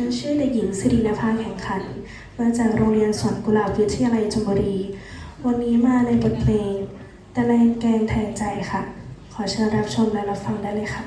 ฉันชื่อเด็กหญิงสิรินภาแข่งขัน มาจากโรงเรียนสวนกุหลาบวิทยาลัยจมบุรี วันนี้มาในบทเพลงตะแลงแกงแทนใจค่ะ ขอเชิญรับชมและรับฟังได้เลยค่ะ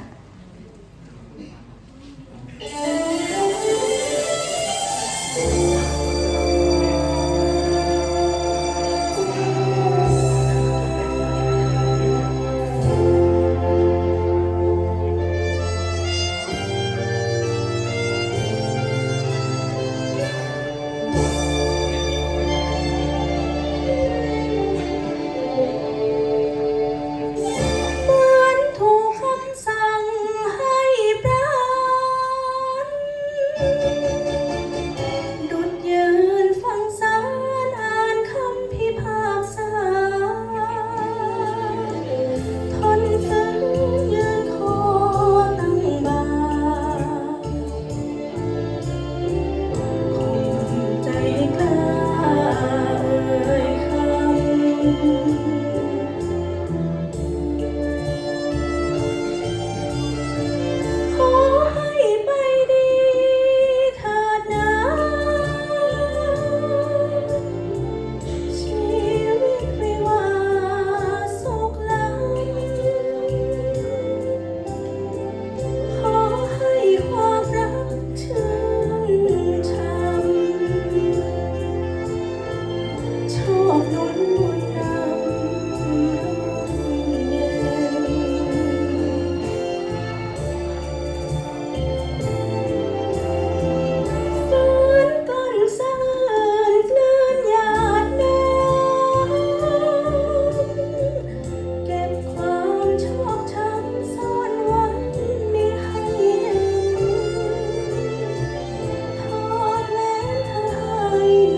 I